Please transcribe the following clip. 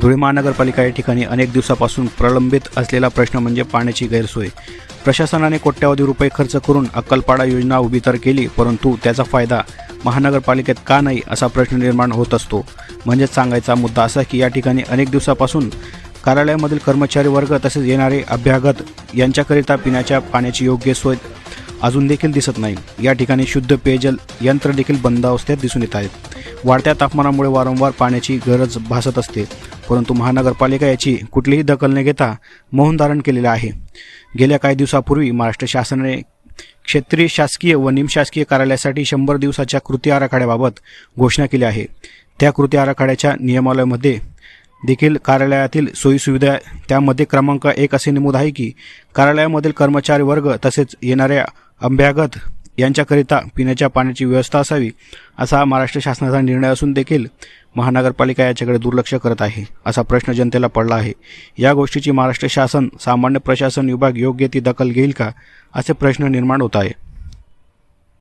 धुळे महानगरपालिका या ठिकाणी अनेक दिवसापासून प्रलंबित असलेला प्रश्न म्हणजे पाण्याची गैरसोय. प्रशासनाने कोट्यावधी रुपये खर्च करून अक्कलपाडा योजना उभी तर केली परंतु त्याचा फायदा महानगरपालिकेत का नाही असा प्रश्न निर्माण होत असतो. म्हणजेच सांगायचा मुद्दा असा की या ठिकाणी अनेक दिवसापासून कार्यालयामधील कर्मचारी वर्ग तसेच येणारे अभ्यागत यांच्याकरिता पिण्याच्या पाण्याची योग्य सोय अजून देखील दिसत नाही. या ठिकाणी शुद्ध पेयजल यंत्र देखील बंद अवस्थेत दिसून येत आहेत. वाढत्या तापमानामुळे वारंवार पाण्याची गरज भासत असते. परंतु महानगरपालिका याची कुठलीही दखल न घेता मौन धारण केलेलं आहे. गेल्या काही दिवसापूर्वी महाराष्ट्र शासनाने क्षेत्रीय शासकीय व निमशासकीय कार्यालयासाठी शंभर दिवसाच्या कृती आराखड्याबाबत घोषणा केली आहे. त्या कृती आराखड्याच्या नियमालयामध्ये देखील कार्यालयातील सोयीसुविधा त्यामध्ये क्रमांक एक असे नमूद आहे की कार्यालयामधील कर्मचारी वर्ग तसेच येणाऱ्या अभ्यागत यांच्याकरिता पिण्याच्या पाण्याची व्यवस्था असावी असा महाराष्ट्र शासनाचा निर्णय असून देखील महानगरपालिका याच्याकडे दुर्लक्ष करत आहे असा प्रश्न जनतेला पडला आहे. या गोष्टीची महाराष्ट्र शासन सामान्य प्रशासन विभाग योग्य ती दखल घेईल का? असे प्रश्न निर्माण होत आहे